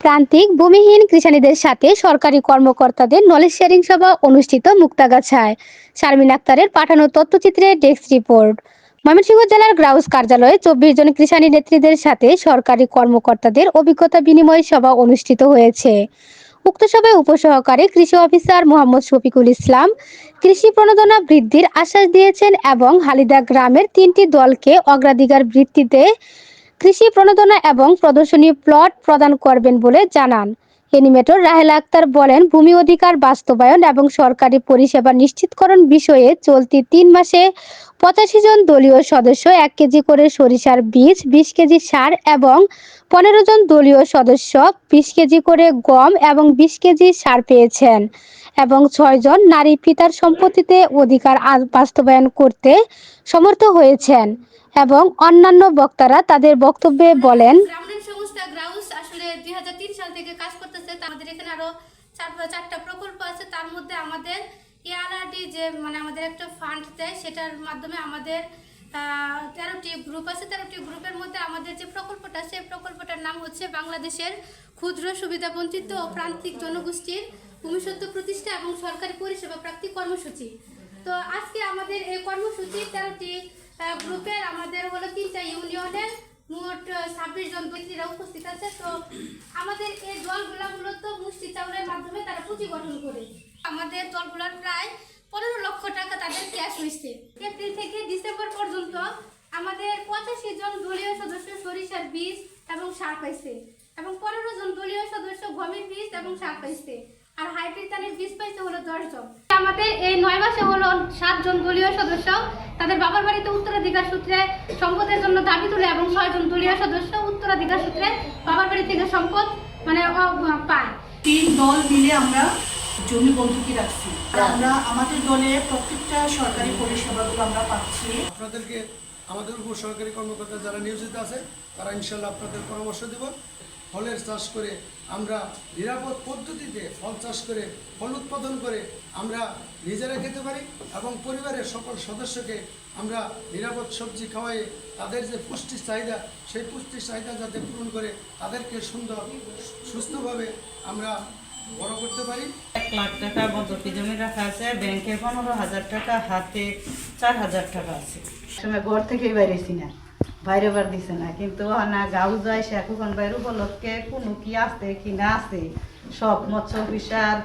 প্রান্তিক ভূমিহীন কৃষানীদের সাথে সরকারি কর্মকর্তাদের নলেজ শেয়ারিং সভা অনুষ্ঠিত মুক্তাগাছায়। শারমিন আক্তারের পাঠানো তথ্যচিত্রে ডেস্ক রিপোর্ট। ময়মনসিংহ জেলার গ্রাউস কার্যালয়ে চব্বিশ জন কৃষানী নেত্রীদের সাথে সরকারি কর্মকর্তাদের অভিজ্ঞতা বিনিময় সভা অনুষ্ঠিত হয়েছে। উক্ত সভায় উপসহকারী কৃষি অফিসার মোহাম্মদ শফিকুল ইসলাম, কৃষি প্রণোদনা বৃদ্ধির আশ্বাস দিয়েছেন এবং হালিদা গ্রামের তিনটি দলকে অগ্রাধিকার ভিত্তিতে কৃষি প্রণোদনা এবং প্রদর্শনী প্লট প্রদান করবেন বলে জানান। এনিমেটর রাহেলা আক্তার বলেন, ভূমি অধিকার বাস্তবায়ন এবং সরকারি পরিষেবা নিশ্চিতকরণ বিষয়ে চলতি তিন মাসে পঁচাশি জন দলীয় সদস্য, এক কেজি করে সরিষার বীজ, বিশ কেজি সার এবং পনেরো জন দলীয় সদস্য, বিশ কেজি করে গম এবং বিশ কেজি সার পেয়েছেন এবং ছয়জন নারী পিতার সম্পত্তিতে অধিকার বাস্তবায়ন করতে সমর্থ হয়েছেন। এবং অন্যান্য বক্তারা তাদের বক্তব্যে বলেন, গ্রামীণ সংস্থা আসলে সাল থেকে কাজ করতেছে। তা আমাদের এখানে চার প্রকল্প আছে। তার মধ্যে আমাদের যে মানে আমাদের একটা ফান্ড দেয়, সেটার মাধ্যমে আমাদের তেরোটি গ্রুপ আছে। তেরোটি গ্রুপের মধ্যে আমাদের যে প্রকল্পটা, সেই প্রকল্পটার নাম হচ্ছে বাংলাদেশের ক্ষুদ্র সুবিধা বঞ্চিত ও প্রান্তিক জনগোষ্ঠীর ভূমিসত্ব প্রতিষ্ঠা এবং সরকারি পরিষেবা প্রাপ্তি কর্মসূচি। তো আজকে আমাদের এই কর্মসূচি তেরোটি গ্রুপের আমাদের হলো তিনটা ইউনিয়নের মোট ছাব্বিশ জন ব্যক্তিরা উপস্থিত আছে। তো আমাদের এই দলগুলা মূলত মুষ্টি চাউলের মাধ্যমে তারা পুঁজি গঠন করে। আমাদের দলগুলার প্রায় পনেরো লক্ষ টাকা তাদের ক্যাশ হয়েছে। এপ্রিল থেকে ডিসেম্বর পর্যন্ত আমাদের পঁচাশি জন দলীয় সদস্য সরিষার বীজ এবং সার পাইছে এবং পনেরো জন দলীয় সদস্য গমের বীজ এবং সার পাইছে। আর হাইব্রিড ধানের বীজ পাইছে হলো দশ জন। আমাদের এই নয় মাসে হলো সাতজন দলীয় সদস্য। তাদের বাবার বাড়িতে উত্তরাধিকার সূত্রে সম্পদের জন্য দাবি তুলে এবং ছয়জন দলীয় সদস্য উত্তরাধিকার সূত্রে বাবার বাড়ি থেকে সম্পদ মানে পায়। তিন দল মিলে আমরা জমি বন্ধকি রাখছি। আমরা আমাদের দলে প্রত্যেকটা সরকারি পরিষেবাগুলো আমরা পাচ্ছি। আপনাদেরকে আমাদের উপর সরকারি কর্মকর্তা যারা নিয়োজিত আছে তারা ইনশাল্লাহ আপনাদের পরামর্শ দেব। ফলের চাষ করে আমরা নিরাপদ পদ্ধতিতে ফল চাষ করে ফল উৎপাদন করে আমরা নিজেরা খেতে পারি এবং পরিবারের সকল সদস্যকে আমরা নিরাপদ সবজি খাওয়াই। তাদের যে পুষ্টি চাহিদা সেই পুষ্টি চাহিদা যাতে পূরণ করে তাদেরকে সুন্দর সুস্থভাবে আমরা বড় করতে পারি। এক লাখ টাকা বন্ধকি জমি রাখা আছে? ব্যাংকে পনেরো হাজার টাকা হাতে চার হাজার টাকা আছে। ঘর থেকেই বাইরেছি না। বাইরে বার দিছে না, কিন্তু না গাউ যায় সে এখন বাইরে উপলক্ষে কোনো কি আছে কি না আছে? সব মৎস্য অফিসার,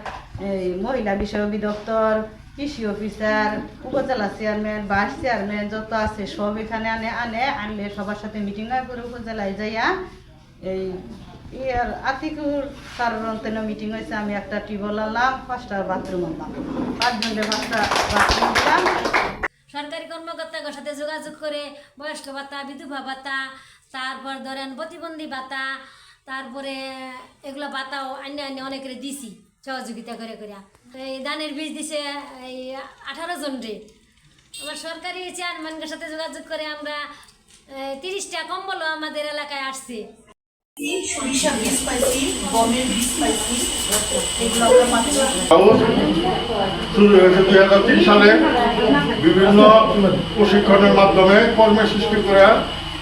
এই মহিলা বিষয় অধিদপ্তর, কৃষি অফিসার, উপজেলা চেয়ারম্যান, ভাইস চেয়ারম্যান যত আছে সব এখানে আনে আনে, আনলে সবার সাথে মিটিং করে উপজেলায় যাইয়া, এই ইয়ার আতিকুর কারণ মিটিং হয়েছে, আমি একটা টিউবওয়েল আনলাম পাঁচটা বাথরুম আনলাম। পাঁচজনের পাঁচটা বাথরুম দিলাম। সরকারি কর্মকর্তার সাথে যোগাযোগ করে বয়স্ক ভাতা, বিধবা ভাতা, তারপর ধরেন প্রতিবন্ধী ভাতা, তারপরে এগুলো ভাতাও অন্য অন্য অনেকের দিছি সহযোগিতা করে করে এই ধানের বীজ দিছে এই আঠারো জন রে। আবার সরকারি চেয়ারম্যানদের সাথে যোগাযোগ করে আমরা তিরিশটা কম্বলও আমাদের এলাকায় আসছে। সরিষা বীজ পাইছি গমের বীজ পাইছি এগুলো আমরা পাচ্ছি দুই হাজার তিন সালে। বিভিন্ন প্রশিক্ষণের মাধ্যমে কর্মের সৃষ্টি করে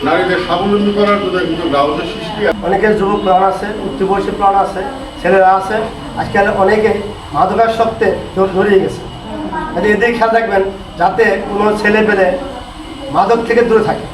নারীদের স্বাবলম্বী করার জন্য কিন্তু ব্যবস্থা সৃষ্টি অনেকের যুবক প্রাণ আছে উচ্চ বয়সী প্রাণ আছে, ছেলেরা আছে। আজকাল অনেকে মাদকার সত্ত্বে জড়িয়ে গেছে। এদিকে খেয়াল রাখবেন, যাতে কোনো ছেলে পেলে মাদক থেকে দূরে থাকে।